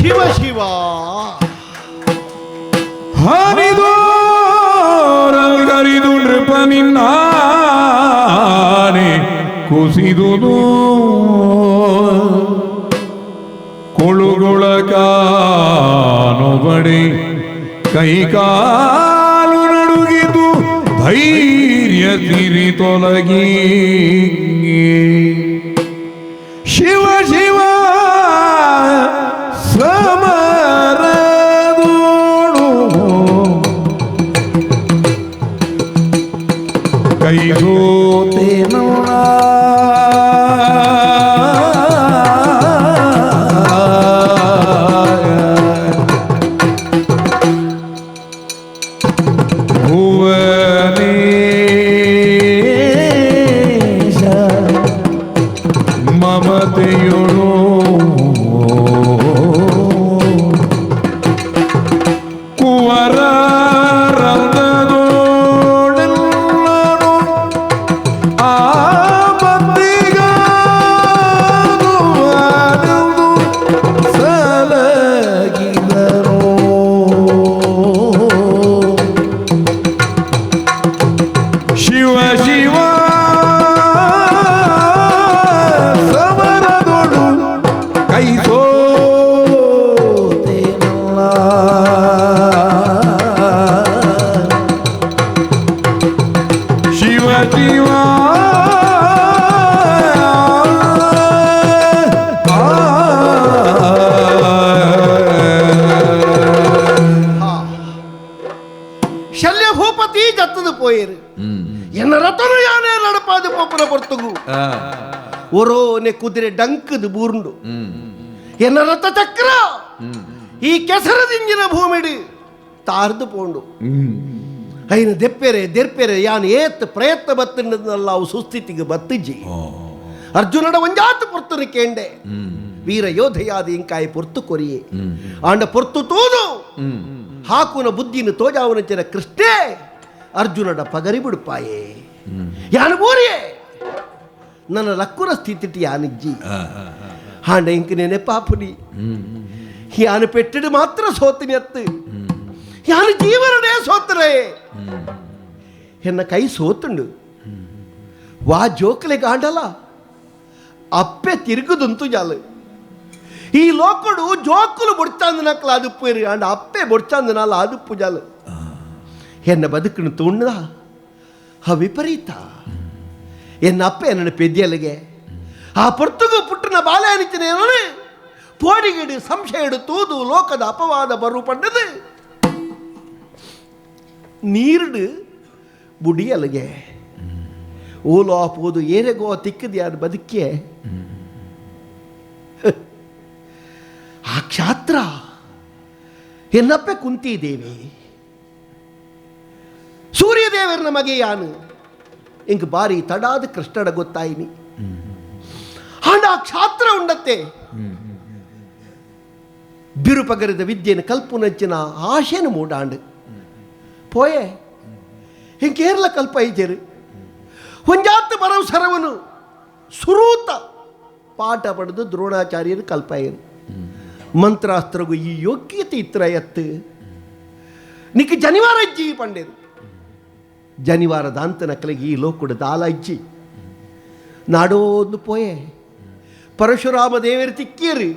ಶಿವ ಶಿವ. ಹರಿದು ಕರಿದು ನೃಪ ನಿನ್ನಾನೆ ಕುಸಿದುದು ಕೊಳುಗೊಳ ಕಾನುಬಡಿ ಕೈಕಾಲು ನಡುಗಿದು ಧೈರ್ಯ ತಿರಿ ತೊಲಗಿ. ధూతే ಪೊಪ್ಪನ ಪೊರ್ತುಗು ಒರೋನೆ ಕುದುರೆ ಡಂಕದ ಬೂರ್ಂಡು. ಎನ್ನ ರಥ ಚಕ್ರ. ಈ ಕೆಸರದಿಂಜಿನ ಭೂಮಿಡಿ ತಾರ್ದು ಪೋಂಡು. ಐನ ದೆಪ್ಪೆರೆ ದೆರ್ಪೆರೆ ಯಾನ್ ಏತ್ ಪ್ರಯತ್ನ ಬತ್ತಿನಲ್ಲ ಅವು ಸುಸ್ಥಿತಿಗೆ ಬತ್ತಿಜ್ಜಿ. ಅರ್ಜುನಡ ಒಂಜಾತು ಪೊರ್ತುನ ಕೇಂಡೆ. ವೀರ ಯೋಧಯಾದ ಇಂಕಾಯಿ ಪೊರ್ತು ಕೊರಿಯೆ. ಆಂಡ ಪೊರ್ತು ತೂದು. ಹಾಕುನ ಬುದ್ಧಿನ ತೋಜಾವನಂಚಿನ ಕೃಷ್ಣೇ. ಅರ್ಜುನಡ ಪಗರಿ ಬಿಡುಪಾಯೇ. ಯಾನು ಬೋರಿಯೇ ನನ್ನ ಲಕ್ಕುರ స్థితిటి యానిజ్జి ಹಾಂಡ ఇంక నేనే పాపుని యాను పెట్టిడు మాత్ర సోతిని ఎత్తు యాను జీవననే సోతురే ఎన్న కై సోతుండు వా జోకులే కాండలా అప్పే తిరుగుదుంతు చాలు ఈ లోకుడు జోకులు బొడిచాందినాకలు ఆదుపోయారు అండ్ అప్పే బొడిచాందినాలు ఆదుపు చాలు ఎన్న బతుకును తూండదా ఆ విపరీత ನನ್ನ ಪೆದ್ಯಲಿಗೆ. ಆ ಪೊರ್ತುಗು ಪುಟ್ಟಿನ ಬಾಲ್ಯಾನಿಚ್ಚಿನೇನು ಪೋಡಿಗಿಡು ಸಂಶಯಡು ತೂದು ಲೋಕದ ಅಪವಾದ ಬರು ಪಂಡದು. ನೀರುಡು ಬುಡಿಯಲಿಗೆ. ಓಲೋ ಪೋದು ಏರೆಗೋ ತಿಕ್ಕದು ಯಾರು ಬದುಕೆ ಆ ಕ್ಷಾತ್ರ ಎನ್ನಪ್ಪೆ ಕುಂತಿದ್ದೇವೆ ಸೂರ್ಯದೇವರ ನಮಗೆ ಯಾನು? ಬಾರಿ ತಡಾದ ಕೃಷ್ಣಡ ಗೊತ್ತಾಯಿನಿ. ಆ ಕ್ಷಾತ್ರ ಉಂಡತ್ತೆ ಬಿರುಪಗರದ ವಿದ್ಯೆನ ಕಲ್ಪುನಂಚಿನ ಆಶೆನ ಮೂಡಾಂಡು. ಪೋಯೆ, ಹಿಂಗೇರ್ಲ ಕಲ್ಪ ಐಜರು. ಹೊಂಜಾತ ಬರವು ಸರವನು. ಸುರೂತ ಪಾಠ ಪಡೆದು ದ್ರೋಣಾಚಾರ್ಯರು ಕಲ್ಪಾಯರು ಮಂತ್ರಾಸ್ತ್ರಗೂ ಈ ಯೋಗ್ಯತೆ ಇತ್ರ ಎತ್ತು. ನಿಕ್ಕ ಜನಿವಾರ ಇಜ್ಜಿ ಪಂಡೇರು. ಜನಿವಾರ ದಾಂತ ಕಲೆಗೆ ಈ ಲೋಕುಡ ದಾಲ ಇಚ್ಚಿ ನಾಡೋದು ಪೋಯೆ, ಪರಶುರಾಮ ದೇವರು ತಿಕ್ಕೇರಿ,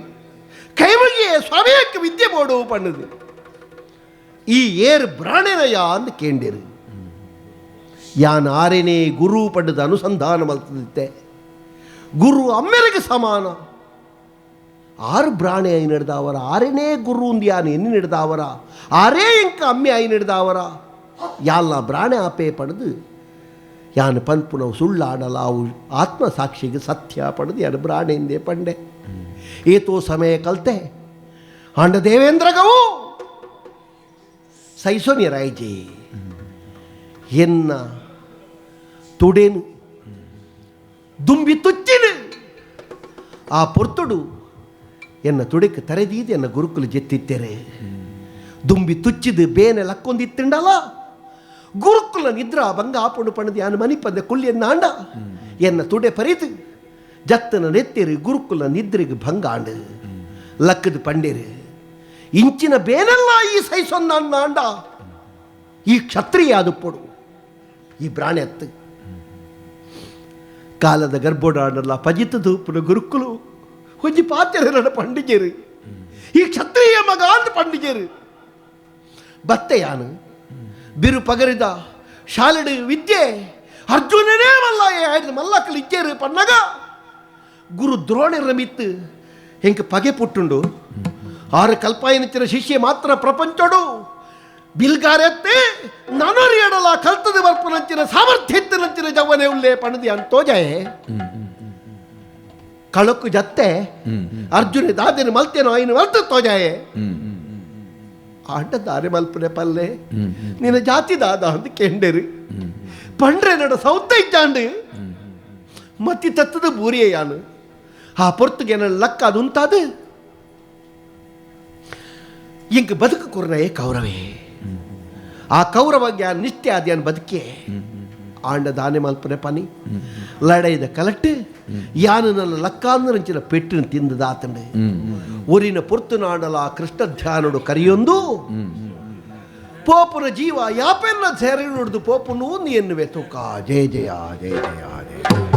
ಕೈಮಗಿಯೇ ಸ್ವಾಮಿಯಕ್ಕೆ ವಿದ್ಯೆ ಬೋಡು ಪಣ್ಣದು. ಈ ಏರ್ ಬ್ರಾಣೆನಯ ಅಂತ ಕೇಂಡೇರು. ಯಾನ್ ಆರೇನೇ ಗುರು ಪಡೆದ ಅನುಸಂಧಾನ ಮಲ್ತದಿತ್ತೆ. ಗುರು ಅಮ್ಮೆರಿಗೆ ಸಮಾನ. ಆರು ಬ್ರಾಣೆ ಆಯ್ ನಡೆದವರ ಆರೇನೇ ಗುರು ಒಂದು ಯಾನು ಎన్ని ನಡೆದವರ ಆರೇ ಇಂಕ ಅಮ್ಮೆ ಆಯ್ ನಡೆದವರ ಯಾಲ್ನ ಬ್ರಾಣೆ ಆಪೆ ಪಡೆದು, ಯಾನ್ ಪನ್ಪುನವು ಸುಳ್ಳಾಡಲ, ಅವು ಆತ್ಮ ಸಾಕ್ಷಿಗೆ ಸತ್ಯ ಪಡೆದು ಯಾನ್ ಬ್ರಾಣೆಂದೇ ಪಂಡೆ. ಏತೋ ಸಮಯ ಕಲ್ತೆ, ಆಂಡ ದೇವೇಂದ್ರಗವು ಸೈಸೋನಿ ರಾಯ್ಜಿ, ಎನ್ನ ತುಡೇನು, ದುಂಬಿ ತುಚ್ಚಿನ, ಆ ಪೊರ್ತುಡು ಎನ್ನ ತುಡಕ್ಕೆ ತರೆದೀದು ಎನ್ನ ಗುರುಕುಲು ಜೆತ್ತಿತ್ತೇರೆ. ದುಂಬಿ ತುಚ್ಚಿದ ಬೇನೆ ಲಕ್ಕೊಂದಿತ್ತಂಡಲ್ಲ ಗುರುಕುಲ ನಿದ್ರಾ ಬಂಗ ಆಪುಂಡು ಪಣದಿ ಯಾನು ಮನಿಪದ ಕುಳ್ಳಿಯನ್ನಾಂಡ ಎನ್ನ ತುಡೆ ಪರಿತು. ಜತ್ತನ ನೆತ್ತಿರಿ ಗುರುಕುಲ ನಿದ್ರೆಗೆ ಆಂಡ. ಲಕ್ಕದ ಪಂಡೇರು, ಇಂಚಿನ ಬೇನೆಲ್ಲ ಈ ಸೈಸೊಂದ ಆಂಡ ಈ ಕ್ಷತ್ರಿಯ ಅದು ಪೊಡು. ಈ ಬ್ರಾಣೆತ್ತು ಕಾಲದ ಗರ್ಭೋಡಾಡಲ್ಲ ಪಜಿತ ದೂಪುನ ಗುರುಕುಲು. ಒಂಜಿ ಪಾತ್ರೆ ನಡ ಈ ಕ್ಷತ್ರಿಯ ಮಗ ಅಂತ ಪಂಡಿಗೆರು. ಬತ್ತೆಯಾನು ಬಿರು ಪಗರಿದ ಶಾಲೆಡು ವಿದ್ಯೆ. ಅರ್ಜುನನೇ ಮಲ್ಲ ಮಲ್ಲಕ್ಕಲು ಇಜ್ಜೇರು ಪನ್ನಗ. ಗುರು ದ್ರೋಣಿ ರಮಿತ್ ಹೆಂಕ ಪಗೆ ಪುಟ್ಟುಂಡು. ಆರು ಕಲ್ಪಾಯನಿಚ್ಚಿನ ಶಿಷ್ಯ ಮಾತ್ರ ಪ್ರಪಂಚಡು. ಬಿಲ್ಗಾರೆತ್ತೆ ನನರಿಯಡಲ ಕಲ್ತದ ಬರ್ಪನಂಚಿನ ಸಾಮರ್ಥ್ಯತ್ತಿನಂಚಿನ ಜವನೆ ಉಲ್ಲೇ ಪಣದಿ ಅಂತೋಜಯೇ. ಕಳಕು ಜತ್ತೆ ಅರ್ಜುನ ದಾದಿನ ಮಲ್ತೇನೋ ಐನು ಮಲ್ತ ತೋಜಾಯೆ. ಆಟ ದಾರಿ ಮಲ್ಪನೆ ಪಲ್ಲೆ. ನಿನ್ನ ಜಾತಿ ದಾದ ಅಂತ ಕೆಂಡೆರು. ಪಂಡ್ರೆ ನಡ ಸೌತ ಇಚ್ಚಾಂಡು ಮತ್ತಿ ತತ್ತದ ಬೂರಿಯ ಯಾನು. ಆ ಪೊರ್ತುಗೆ ನನ್ನ ಲಕ್ಕ ಅದು ಉಂತಾದು. ಇಂಕ ಬದುಕು ಕುರ್ನಯೇ ಕೌರವೇ. ಆ ಕೌರವ ಜ್ಞಾನ ನಿಷ್ಠೆ ಅದ್ಯಾನ್ ಬದುಕೆ. ಆಂಡ ದಾನೆ ಮಲ್ಪನೆ ಪನಿ. ಲಡೈದ ಕಲಟ್ಟು ಯಾನನಲ್ಲ ಲಕ್ಕಾಂದರಂಚಿನ ಪೆಟ್ಟಿನ ತಿಂದದಾತಂಡು ಊರಿನ ಪೊರ್ತು ನಾಡಲ ಕೃಷ್ಣ ಧ್ಯಾನುಡು ಕರಿಯೊಂದು ಪೋಪುನ ಜೀವ ಯಾಪೆಲ್ಲ ಸೇರಿ ನುಡಿದು ಪೋಪುನು ನೀ ಎನ್ನುವೆ ತೂಕ ಜಯ ಜಯ ಜಯ ಜಯ ಜಯ